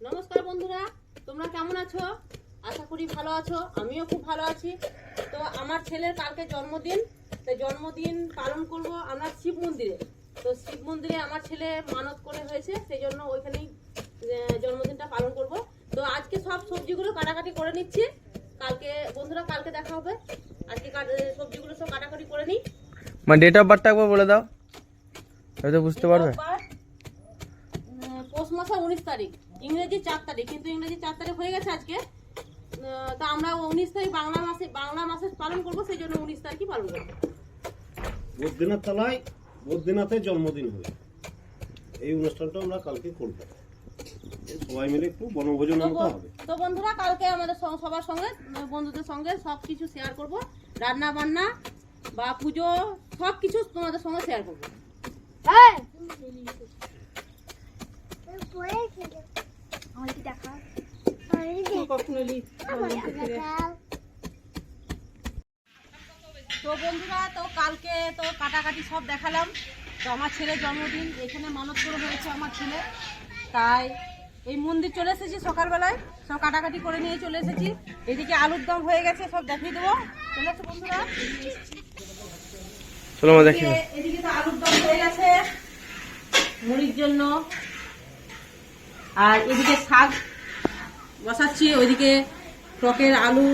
নমস্কার বন্ধুরা তোমরা কেমন আছো? আশা করি ভালো আছো আমিও খুব ভালো আছি। তো আমার ছেলের কালকে জন্মদিন তো জন্মদিন পালন করব আমরা শিব মন্দিরে। তো শিব মন্দিরে আমার ছেলে মানত করে হয়েছে সেই জন্য ওইখানেই জন্মদিনটা পালন করব। তো আজকে সব সবজিগুলো কাটাকাটি করে নিচ্ছি। কালকে বন্ধুরা কালকে দেখা হবে। আজকে সবজিগুলো সব কাটাকাটি করে নিই। মানে ডেট অফ বার্থটা একবার বলে দাও। হয়তো বুঝতে পারবে। পৌষ মাসের উনিশ তারিখ। ইংরেজি চার তারিখ কিন্তু ইংরেজি চার তারিখ হয়ে গেছে আজকে তা আমরা উনিশ তারিখ বাংলা মাসে বাংলা মাসে পালন করব সেই জন্য উনিশ তারিখই পালন করব বদ্রীনাথ তলায় বদ্রীনাথের জন্মদিন হবে এই অনুষ্ঠানটা আমরা কালকে করব সবাই মিলে একটু বনভোজন মতো হবে তো বন্ধুরা কালকে আমাদের সবার সঙ্গে বন্ধুদের সঙ্গে সব কিছু শেয়ার করব রান্না বান্না বা পুজো সব কিছু তোমাদের সঙ্গে শেয়ার করব তো বন্ধুরা তো কালকে তো কাটাকাটি সব দেখালাম। তো আমার ছেলের জন্মদিন এখানে মানত করে হয়েছে আমার ছেলে। তাই এই মন্দির চলে এসেছি সকালবেলায়। সব কাটাকাটি করে নিয়ে চলে এসেছি। এদিকে আলুর দম হয়ে গেছে সব দেখিয়ে দেবো। চলে এসো বন্ধুরা। চলো মা দেখি। এদিকে- এদিকে তো আলুর দম হয়ে গেছে। মুড়ির জন্য আর এদিকে শাক বসাচ্ছি ওইদিকে টকের আলু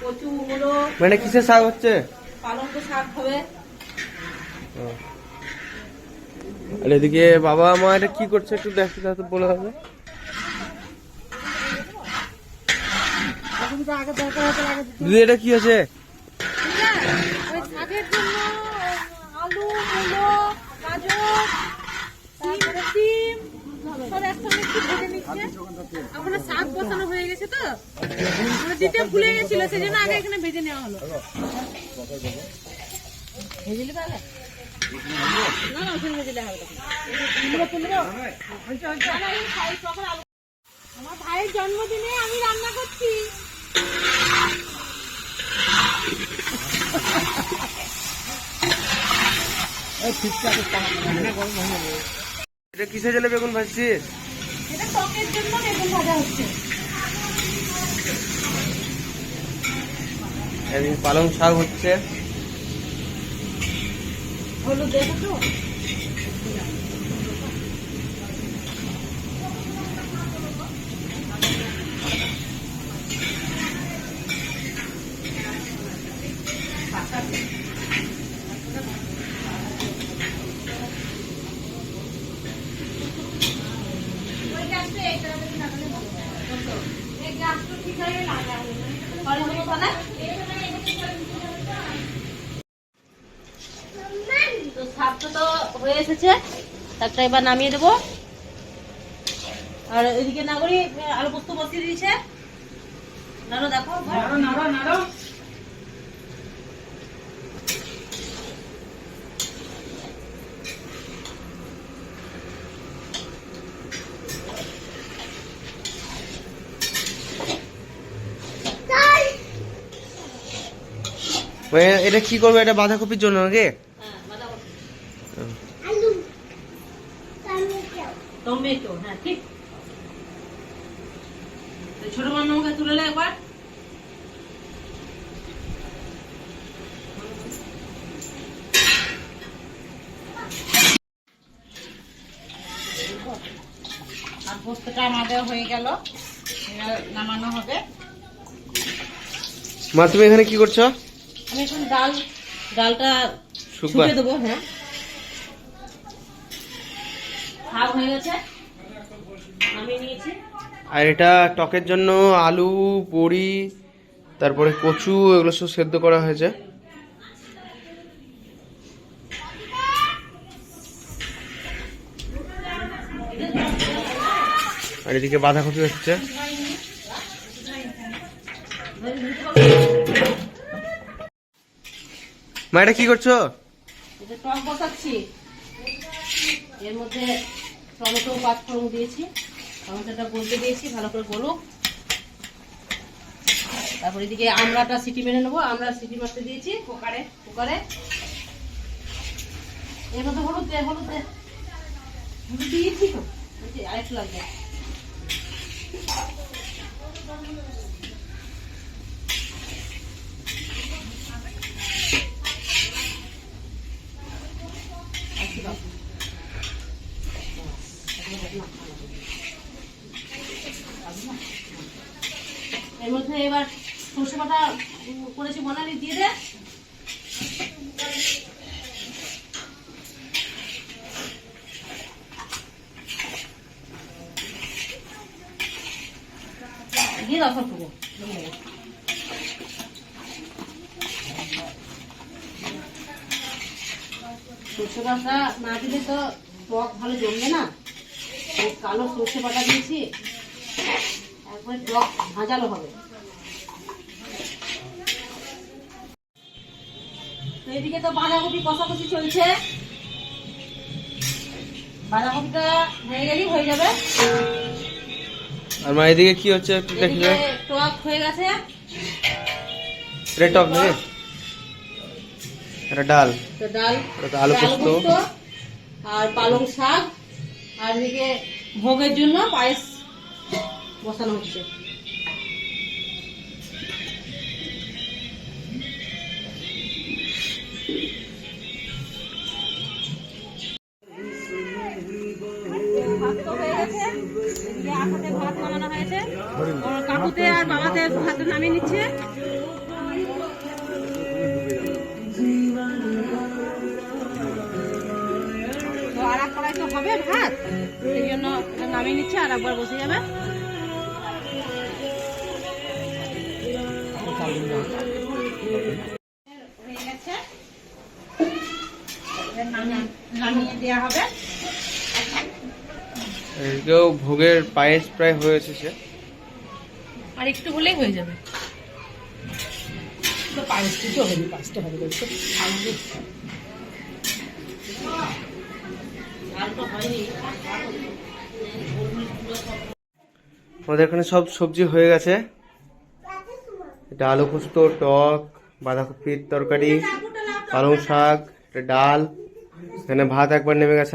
কচু গুলো মানে কিসের শাক হচ্ছে? পালঙ্ক শাক হবে। আর এদিকে বাবা মা এটা কি করছে একটু দেখতে দাও। তো বলে হবে দিদি এটা কি আছে আলু মূলো গাজর সব একসঙ্গে একটু ভেজে নিচ্ছে? এখন শাক বসানো হয়ে গেছে তো। দিতে ভুলে গেছিল সেই জন্য আগে এখানে ভেজে নেওয়া হলো। ভেজে পারলে না না ওখানে ভেজে হবে তখন। এগুলো তুলে দাও। না, না, এই খাই- তখন আলু- আমার ভাইয়ের জন্মদিনে আমি রান্না করছি। এটা কিসে জেলে বেগুন ভাজছিস এটা টকের জন্য বেগুন ভাজা হচ্ছে। পালং শাক হচ্ছে। হলুদ দেখো তো? তো তো হয়ে এসেছে শাকটা এবার নামিয়ে দেবো। আর এদিকে নাগরি, আলু পোস্ত বসিয়ে দিয়েছে। নাড়ো, দেখো, নাড়ো নাড়ো মানে এটা কি করব? এটা বাঁধাকপির জন্য নাকি? হ্যাঁ টমেটো হ্যাঁ ঠিক। ছোট তুলে একবার। আর পোস্তটা আমাদের হয়ে গেল। নামানো হবে। মা তুমি এখানে কি করছ? আমি এখন ডাল ডালটা ছুটে দেবো হ্যাঁ। শাক হয়ে গেছে। আমি নিয়েছি। আর এটা টকের জন্য আলু বড়ি তারপরে কচু এগুলো সব সেদ্ধ করা হয়েছে। আর এদিকে বাঁধাকপি হচ্ছে। মা কি করছ? টক বসাচ্ছি। এর মধ্যে টমেটো পাঁচফোড়ন দিয়েছি। টমেটোটা গলতে দিয়েছি, ভালো করে গলুক। তারপর এদিকে আমড়াটা সিটি মেরে নেব। আমরা সিটি মারতে দিয়েছি, কুকারে কুকারে। এর মধ্যে হলুদ দে হলুদ দে। হলুদ দিয়েছি তো? আরেকটু লাগবে এর মধ্যে এবার সর্ষে বাটা করেছি বনালি দিয়ে দে। সর্ষে বাটা না দিলে তো টক ভালো জমবে না। কালো সর্ষে বাটা দিয়েছি তারপরে টক ভাজালো হবে। তো এদিকে তো বাঁধাকপি কষাকষি চলছে। বাঁধাকপিটা হয়ে গেলেই হয়ে যাবে। আর মা এদিকে কি হচ্ছে? একটু দেখবে টক হয়ে গেছে। এটা টক নাকি? এটা ডাল। তো ডাল। আলু। পোস্ত আর পালং শাক। আর এদিকে ভোগের জন্য পায়েস বসানো হচ্ছে। আঠাতে ভাত নামানো হয়েছে। কাকুতে আর বাবাতে ভাত নামিয়ে নিচ্ছে। তো আর এক কড়াই তো হবে ভাত। সেই জন্য নামিয়ে নিচ্ছে আর একবার বসে যাবে। হয়ে নামিয়ে দেওয়া হবে। এদিকেও ভোগের পায়েস প্রায় হয়েছে সে আর একটু হলেই হয়ে যাবে। পায়েস কিছু হবে পাঁচটা হবে দেখছ? আর তো হয়নি আমাদের এখানে সব সবজি হয়ে গেছে। এটা আলু পোস্ত টক বাঁধাকপির তরকারি পালং শাক এটা ডাল। এখানে ভাত একবার নেমে গেছে।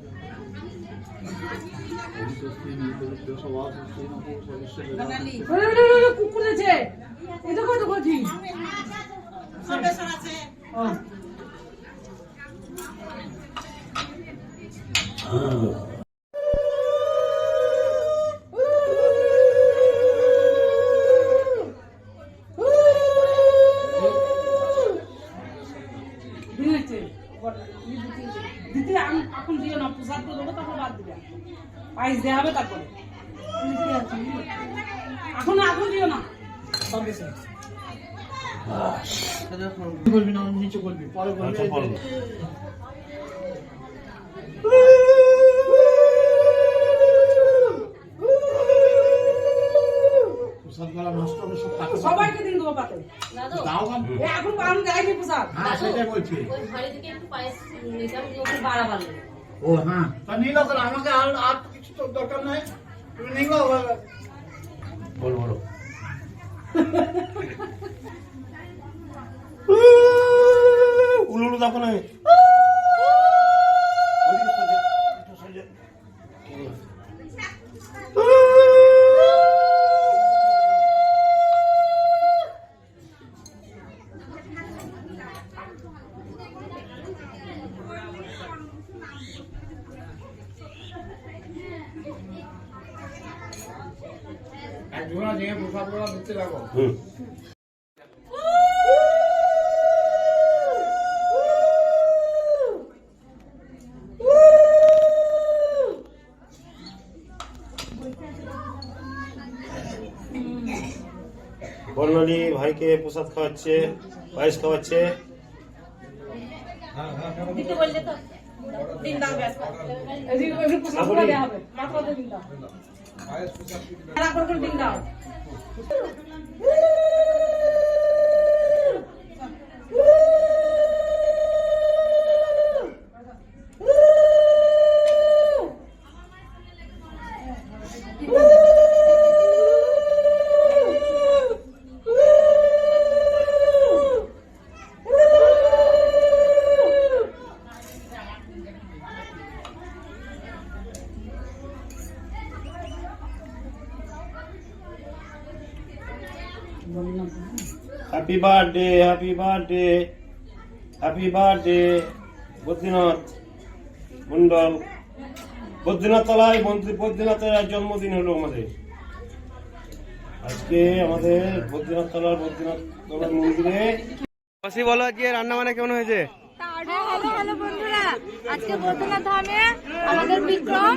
কুকুরেছে এটা কত করছি দিয়েছে পায়েস দেওয়া হবে তারপরে। এখন এখন দিও না। সব না নিচে বলবি পরে বলবি। সবাইকে দিন দেবো পাতে। এখন আমি দেয়নি প্রসাদ। ওই ভাড়ি থেকে একটু পায়েস নিতাম বাড়া বাড়লো ও হ্যাঁ। তা নিল তাহলে আমাকে আর আর কিছু তো দরকার নাই। তুমি নিল বলো বলো। উলুলু উলু দেখো না। প্রসাদগুলো দিতে লাগো। বর্ণালী ভাইকে প্রসাদ খাওয়াচ্ছে পায়েস খাওয়াচ্ছে। দিন দাও ব্যাস। দিন দাও। করে করে দিন দাও। Birthday happy birthday happy birthday Badrinath Mondal Badrinath তলায় মন্ত্রী বদ্রীনাথের আজ জন্মদিন হলো আমাদের। আজকে আমাদের বদ্রীনাথ তলার বদ্রীনাথ তলার মন্দিরে মাসি বলো আজকে রান্না বান্না কেমন হয়েছে? হ্যালো হ্যালো বন্ধুরা। আজকে বদ্রনাথ ধামে আমাদের বিক্রম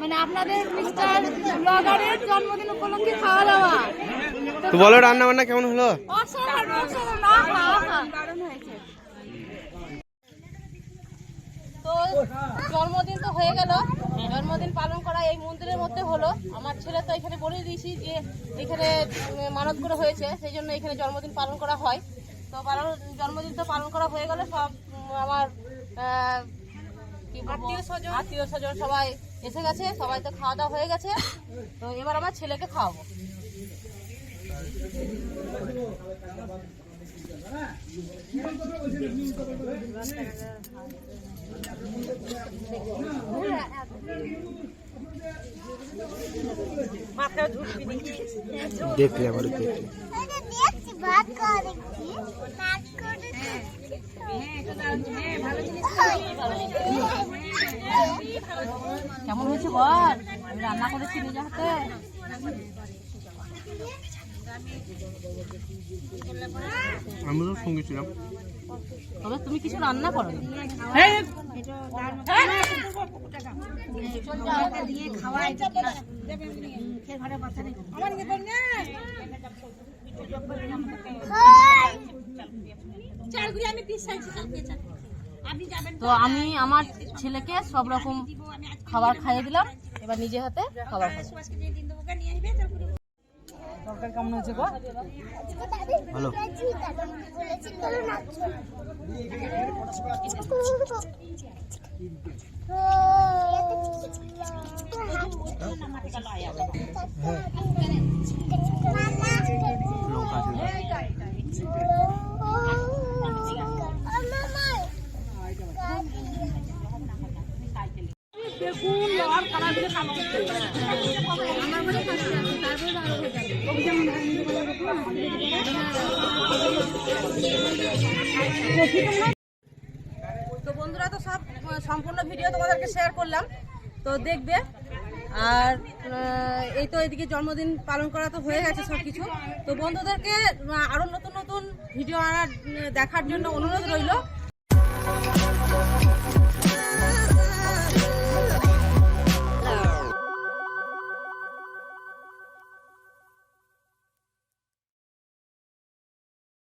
মানে আপনাদের মিস্টার ব্লগারের জন্মদিন উপলক্ষে খাওয়া দাওয়া। তো বলো রান্না বান্না কেমন হলো? অসাধারণ। তো জন্মদিন তো হয়ে গেল। জন্মদিন পালন করা এই মন্দিরের মধ্যে হলো। আমার ছেলে তো এখানে বলে দিয়েছি যে এখানে মানত করে হয়েছে সেই জন্য এখানে জন্মদিন পালন করা হয়। তো পালন জন্মদিন তো পালন করা হয়ে গেল সব আমার আত্মীয় স্বজন সবাই এসে গেছে সবাই তো খাওয়া দাওয়া হয়ে গেছে। তো এবার আমার ছেলেকে খাওয়াবো। দেখলে আবার দেখলে কেমন হয়েছে বল? রান্না করেছি নিজে হাতে। আমি তো সঙ্গে ছিলাম। তবে তুমি কিছু রান্না করো তো আমি আমার ছেলেকে সব রকম খাবার খাইয়ে দিলাম। এবার নিজে হাতে খাবার খাব। তরকারি কেমন হয়েছে গো ভালো। লঙ্কা তো বন্ধুরা তো সব সম্পূর্ণ ভিডিও তোমাদেরকে শেয়ার করলাম। তো দেখবে, আর এই তো এদিকে জন্মদিন পালন করা তো হয়ে গেছে সব কিছু তো বন্ধুদেরকে আরও নতুন নতুন ভিডিও আনার দেখার জন্য অনুরোধ রইল।